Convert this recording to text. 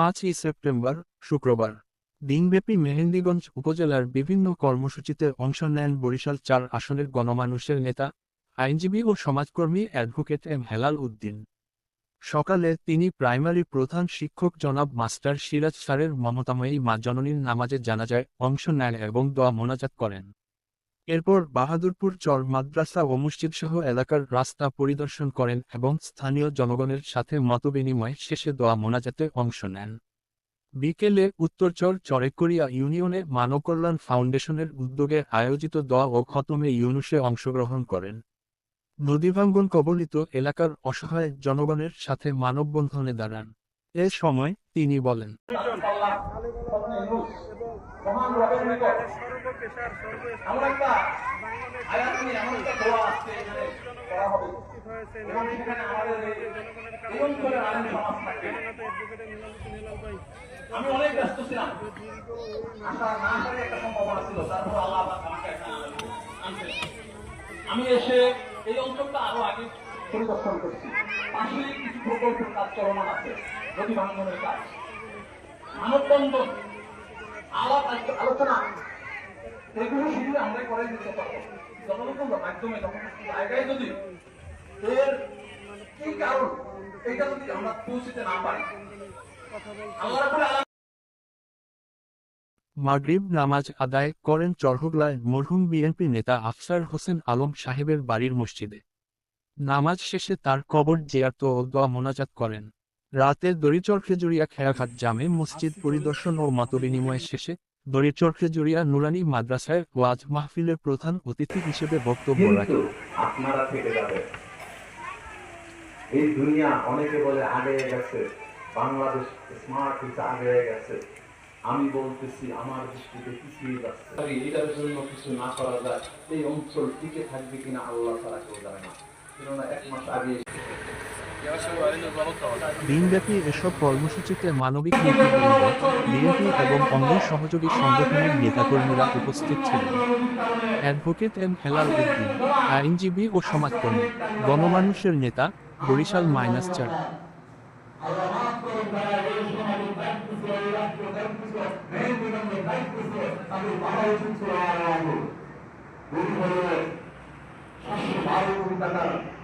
পাঁচই সেপ্টেম্বর, শুক্রবার। দিনব্যাপী মেহেন্দিগঞ্জ উপজেলার বিভিন্ন কর্মসূচিতে অংশ নেন বরিশাল চার আসনের গণমানুষের নেতা, আইনজীবী ও সমাজকর্মী অ্যাডভোকেট এম হেলাল উদ্দিন। সকালে তিনি প্রাইমারি প্রধান শিক্ষক জনাব মাস্টার সিরাজ স্যারের মমতাময়ী মা জননীর নামাজে জানাজায় অংশ নেন এবং দোয়া মোনাজাত করেন। এরপর বাহাদুরপুর চর মাদ্রাসা ও মসজিদ সহ এলাকার রাস্তা পরিদর্শন করেন এবং স্থানীয় জনগণের সাথে মতবিনিময় শেষে দোয়া মোনাজাতে অংশ নেন। বিকেলে উত্তরচর চরেকরিয়া ইউনিয়নে মানবকল্যাণ ফাউন্ডেশনের উদ্যোগে আয়োজিত দোয়া ও খতমে ইউনুসে অংশগ্রহণ করেন। নদীভাঙ্গন কবলিত এলাকার অসহায় জনগণের সাথে মানববন্ধনে দাঁড়ান। এ সময় তিনি বলেন মহান রবের নিকট এমন একটা আয়াত নিয়ে এমন একটা দোয়া আজকে এখানে করা হবে। এবং সেখানে আমাদের এই নিয়ন্ত্রণের আইন সমাজ থাকবে আমি অনেক ব্যস্ত ছিলাম। না আসারই একটা সম্ভাবনা ছিল তারপর আল্লাহ পাক আমাকে আমি এসে এই অঞ্চলটা আরও আগে পরিদর্শন করছি। পাশেই কিছু প্রকল্পের কাজ চলমান আছে নদী ভাঙ্গনের কাজ। মানববন্ধন আলোচনা। এগুলো শুধু আমরা করে দিতে পারব। মাধ্যমে জায়গায় যদি এর কি কারণ, এটা যদি আমরা না পারি মাগরিব নামাজ আদায় করেন চরহগলায় মরহুম বিএনপি নেতা আফসার হোসেন আলম সাহেবের বাড়ির মসজিদে। নামাজ শেষে তার কবর জিয়ারত ও দোয়া মোনাজাত করেন। রাতে দড়িচর খেজুরিয়া খেয়াঘাট জামে মসজিদ পরিদর্শন ও মতবিনিময় শেষে দড়িচর খেজুরিয়া নুরানি মাদ্রাসায় ওয়াজ মাহফিলের প্রধান অতিথি হিসেবে বক্তব্য কিন্তু রাখেন। আপনারা থেকে যাবে। এই দুনিয়া অনেকে বলে আগে গেছে। বাংলাদেশ স্মার্ট হচ্ছে আগে গেছে। আমি বলতেছি আমার দৃষ্টিতে পিছিয়ে যাচ্ছে এটার জন্য কিছু না করা যায়। এই অঞ্চল টিকে থাকবে কিনা আল্লাহ তারা কেউ জানে না। কেননা এক মাস আগে দিনব্যাপী এসব কর্মসূচিতে মানবিক বিএনপি এবং অঙ্গ সহযোগী সংগঠনের নেতাকর্মীরা উপস্থিত ছিলেন। অ্যাডভোকেট এম হেলাল উদ্দিন, আইনজীবী ও সমাজকর্মী গণমানুষের নেতা বরিশাল মাইনাস চার।